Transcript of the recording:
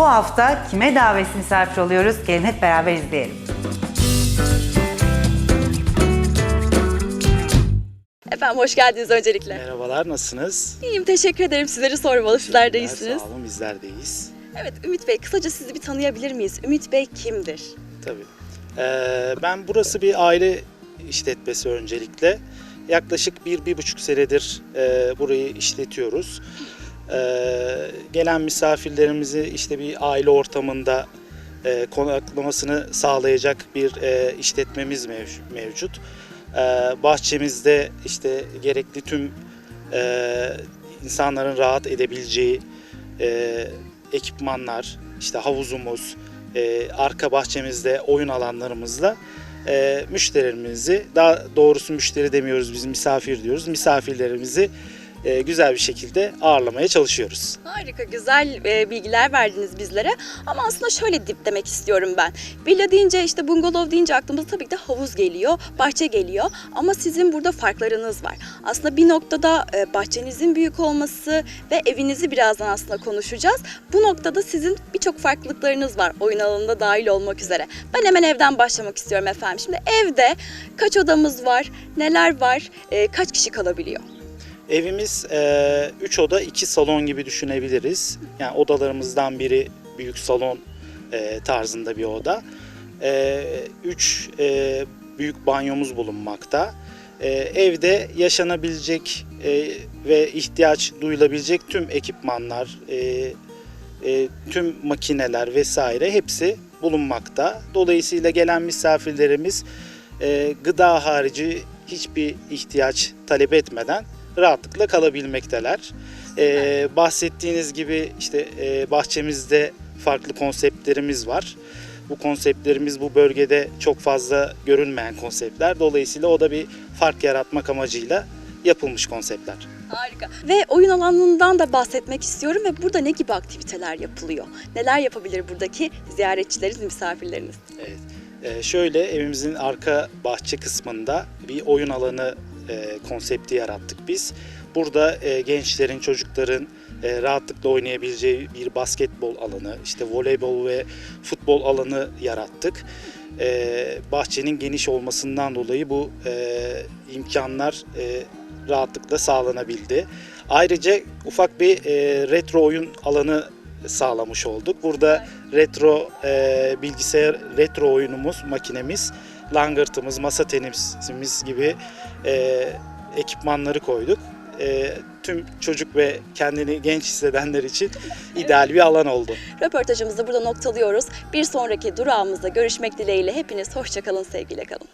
Bu hafta kime davetsiz misafir oluyoruz? Gelin hep beraber izleyelim. Efendim hoş geldiniz öncelikle. Merhabalar, nasılsınız? İyiyim teşekkür ederim. Sizleri sormalı. Sizler de iyisiniz. Sağ olun, bizler de iyiyiz. Evet Ümit Bey kısaca sizi bir tanıyabilir miyiz? Ümit Bey kimdir? Tabii. Ee, ben burası bir aile işletmesi öncelikle. Yaklaşık bir, bir buçuk senedir e, burayı işletiyoruz. Ee, gelen misafirlerimizi işte bir aile ortamında e, konaklamasını sağlayacak bir e, işletmemiz mev- mevcut. Ee, bahçemizde işte gerekli tüm e, insanların rahat edebileceği ekipmanlar, işte havuzumuz, arka bahçemizde oyun alanlarımızla müşterilerimizi, daha doğrusu müşteri demiyoruz biz misafir diyoruz, misafirlerimizi e, güzel bir şekilde ağırlamaya çalışıyoruz. Harika güzel e, bilgiler verdiniz bizlere. Ama aslında şöyle dip demek istiyorum ben. Villa deyince işte bungalov deyince aklımıza tabii ki de havuz geliyor, bahçe geliyor. Ama sizin burada farklarınız var. Aslında bir noktada e, bahçenizin büyük olması ve evinizi birazdan aslında konuşacağız. Bu noktada sizin birçok farklılıklarınız var oyun alanında dahil olmak üzere. Ben hemen evden başlamak istiyorum efendim. Şimdi evde kaç odamız var, neler var, kaç kişi kalabiliyor? Evimiz 3 oda 2 salon gibi düşünebiliriz. Yani odalarımızdan biri büyük salon e, tarzında bir oda. 3 büyük banyomuz bulunmakta. E, evde yaşanabilecek e, ve ihtiyaç duyulabilecek tüm ekipmanlar, e, e, tüm makineler vesaire hepsi bulunmakta. Dolayısıyla gelen misafirlerimiz e, gıda harici hiçbir ihtiyaç talep etmeden rahatlıkla kalabilmekteler. E, bahsettiğiniz gibi işte e, bahçemizde farklı konseptlerimiz var. Bu konseptlerimiz bu bölgede çok fazla görünmeyen konseptler. Dolayısıyla o da bir fark yaratmak amacıyla yapılmış konseptler. Harika. Ve oyun alanından da bahsetmek istiyorum ve burada ne gibi aktiviteler yapılıyor? Neler yapabilir buradaki ziyaretçileriniz, misafirleriniz? Evet. Ee, şöyle evimizin arka bahçe kısmında bir oyun alanı e, konsepti yarattık biz. Burada e, gençlerin, çocukların e, rahatlıkla oynayabileceği bir basketbol alanı, işte voleybol ve futbol alanı yarattık. E, bahçenin geniş olmasından dolayı bu e, imkanlar e, rahatlıkla sağlanabildi. Ayrıca ufak bir e, retro oyun alanı sağlamış olduk. Burada retro e, bilgisayar retro oyunumuz, makinemiz, langırtımız, masa tenisimiz gibi e, ekipmanları koyduk. E, tüm çocuk ve kendini genç hissedenler için ideal bir alan oldu. Röportajımızı burada noktalıyoruz. Bir sonraki durağımızda görüşmek dileğiyle hepiniz hoşçakalın, sevgiyle kalın.